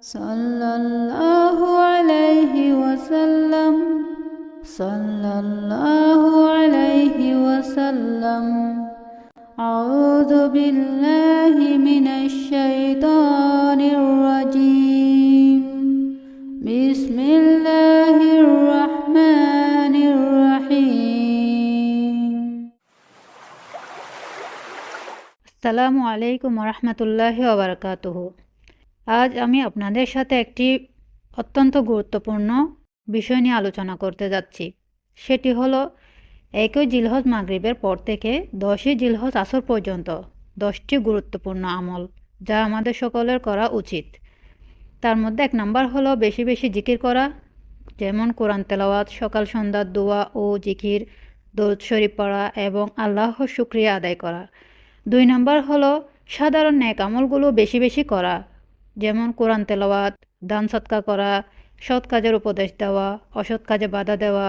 صلى الله عليه وسلم. صلى الله عليه وسلم. أعوذ بالله من الشيطان الرجيم. بسم الله الرحمن الرحيم. السلام عليكم ورحمة الله وبركاته. আজ আমি আপনাদের সাথে একটি অত্যন্ত গুরুত্বপূর্ণ বিষয় নিয়ে আলোচনা করতে যাচ্ছি। সেটি হলো একই জিলহজ মাগরিবের পর থেকে দশই জিলহজ আসর পর্যন্ত দশটি গুরুত্বপূর্ণ আমল যা আমাদের সকলের করা উচিত। তার মধ্যে এক নাম্বার হলো বেশি বেশি জিকির করা, যেমন কোরআন তেলাওয়াত, সকাল সন্ধ্যার দোয়া ও জিকির, দরুদ শরীফ পড়া এবং আল্লাহর শুক্রিয়া আদায় করা। দুই নাম্বার হলো সাধারণ ন্যাক আমলগুলো বেশি বেশি করা যেমন কোরআন তেলাওয়াত, দান সৎকা করা, সৎ কাজের উপদেশ দেওয়া, অসৎ কাজে বাধা দেওয়া,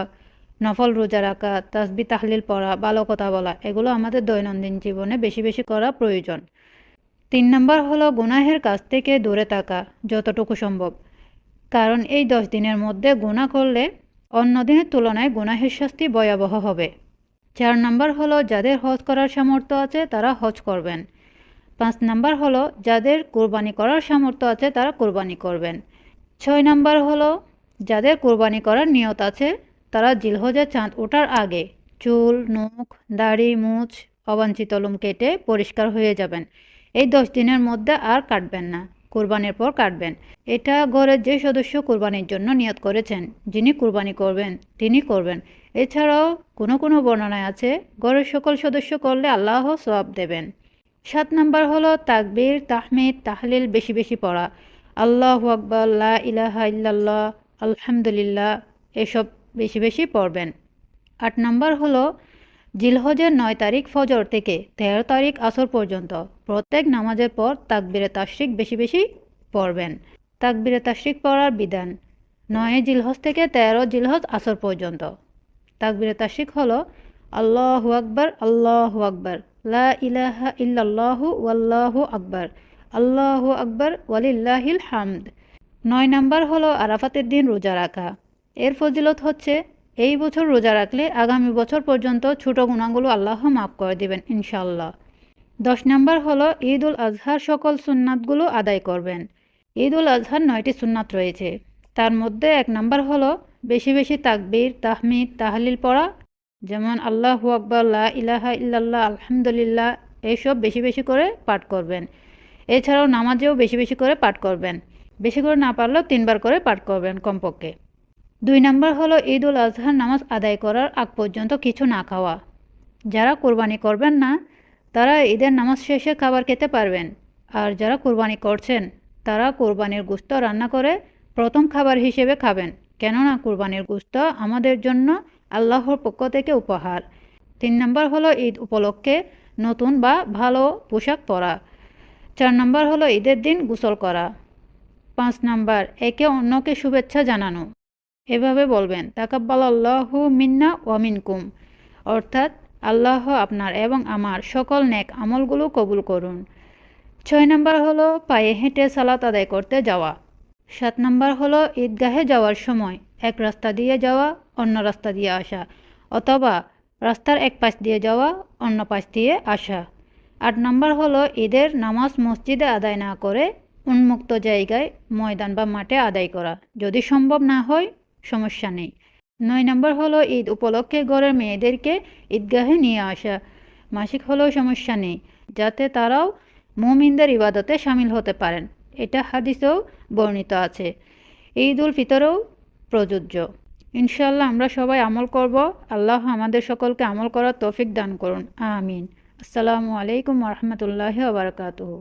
নফল রোজা রাখা তাসবি তাহলিল পড়া, ভালো কথা বলা, এগুলো আমাদের দৈনন্দিন জীবনে বেশি বেশি করা প্রয়োজন। তিন নম্বর হলো গুনাহের কাছ থেকে দূরে থাকা, যতটুকু সম্ভব। কারণ এই দশ দিনের মধ্যে গুনাহ করলে অন্য দিনের তুলনায় গুনাহের শাস্তি ভয়াবহ হবে। চার নাম্বার হলো যাদের হজ করার সামর্থ্য আছে তারা হজ করবেন। পাঁচ নাম্বার হলো, যাদের কোরবানি করার সামর্থ্য আছে তারা কোরবানি করবেন। ছয় নাম্বার হলো, যাদের কোরবানি করার নিয়ত আছে তারা জিলহজের চাঁদ ওঠার আগে চুল, নখ, দাড়ি, মুছ, অবাঞ্ছিত লোম কেটে পরিষ্কার হয়ে যাবেন। এই দশ দিনের মধ্যে আর কাটবেন না, কোরবানির পর কাটবেন। এটা ঘরের যে সদস্য কোরবানির জন্য নিয়ত করেছেন, যিনি কোরবানি করবেন, তিনি করবেন। এছাড়াও কোনো কোনো বর্ণনায় আছে, ঘরের সকল সদস্য করলে আল্লাহ সওয়াব দেবেন। সাত নম্বর হলো তাকবীর, তাহমিদ, তাহলিল বেশি বেশি পড়া। আল্লাহ আকবর, লা ইলাহা ইল্লাল্লাহ, আলহামদুলিল্লাহ, এসব বেশি বেশি পড়বেন। আট নম্বর হলো জিলহজের নয় তারিখ ফজর থেকে তেরো তারিখ আসর পর্যন্ত। প্রত্যেক নামাজের পর তাকবিরে তাশরিক বেশি বেশি পড়বেন। তাকবিরে তাশরিক পড়ার বিধান, নয় জিলহজ থেকে তেরো জিলহজ আসর পর্যন্ত। তাকবিরে তাশরিক হলো আল্লাহু আকবর আল্লাহু আকবর। লা ইলাহা ইল্লাল্লাহু ওয়াল্লাহু আকবর। আল্লাহু আকবর, ওয়ালিল্লাহিল হামদ। নয় নাম্বার হলো আরাফাতের দিন রোজা রাখা। এর ফজিলত হচ্ছে, এই বছর রোজা রাখলে আগামী বছর পর্যন্ত ছোট গুণাগুলো আল্লাহ মাফ করে দেবেন ইনশাল্লাহ দশ নাম্বার হলো ঈদ উল আজহার সকল সুন্নাতগুলো আদায় করবেন। ঈদ উল আজহার নয়টি সুন্নাত রয়েছে। তার মধ্যে এক নাম্বার হলো, বেশি বেশি তাকবীর, তাহমিদ, তাহলিল পড়া যেমন আল্লাহ আকবর ইলাহা ইল্লাল্লাহ, আলহামদুলিল্লাহ এইসব বেশি বেশি করে পাঠ করবেন। এছাড়াও নামাজেও বেশি বেশি করে পাঠ করবেন। বেশি করে না পারলেও তিনবার করে পাঠ করবেন কমপক্ষে। দুই নম্বর হলো ঈদ উল আজহার নামাজ আদায় করার আগ পর্যন্ত কিছু না খাওয়া। যারা কোরবানি করবেন না, তারা ঈদের নামাজ শেষে খাবার খেতে পারবেন। আর যারা কোরবানি করছেন, তারা কোরবানির গুস্ত রান্না করে প্রথম খাবার হিসেবে খাবেন। কেননা কোরবানির গুস্ত আমাদের জন্য আল্লাহর পক্ষ থেকে উপহার। তিন নম্বর হলো ঈদ উপলক্ষে নতুন বা ভালো পোশাক পরা। চার নম্বর হলো ঈদের দিন গোসল করা। পাঁচ নম্বর, একে অন্যকে শুভেচ্ছা জানানো। এভাবে বলবেন তাকাব্বাল আল্লাহু মিন্না ওয়ামিনকুম অর্থাৎ, আল্লাহ আপনার এবং আমার সকল নেক আমলগুলো কবুল করুন। ছয় নম্বর হলো পায়ে হেঁটে সালাত আদায় করতে যাওয়া। সাত নম্বর হলো ঈদগাহে যাওয়ার সময়। এক রাস্তা দিয়ে যাওয়া, অন্য রাস্তা দিয়ে আসা, অথবা রাস্তার এক পাশ দিয়ে যাওয়া, অন্য পাশ দিয়ে আসা। আট নম্বর হলো ঈদের নামাজ মসজিদে আদায় না করে উন্মুক্ত জায়গায় ময়দান বা মাঠে আদায় করা। যদি সম্ভব না হয়, সমস্যা নেই। নয় নম্বর হলো ঈদ উপলক্ষে ঘরের মেয়েদেরকে ঈদগাহে নিয়ে আসা। মাসিক হলেও সমস্যা নেই, যাতে তারাও মুমিনদের ইবাদতে সামিল হতে পারেন। এটা হাদিসেও বর্ণিত আছে। ঈদ উল ফিতরেও প্রযোজ্য। ইনশাল্লাহ আমরা সবাই আমল করব। আল্লাহ আমাদের সকলকে আমল করার তৌফিক দান করুন। আমিন। আসসালামু আলাইকুম রহমতুল্লাহ বারকাতুহ।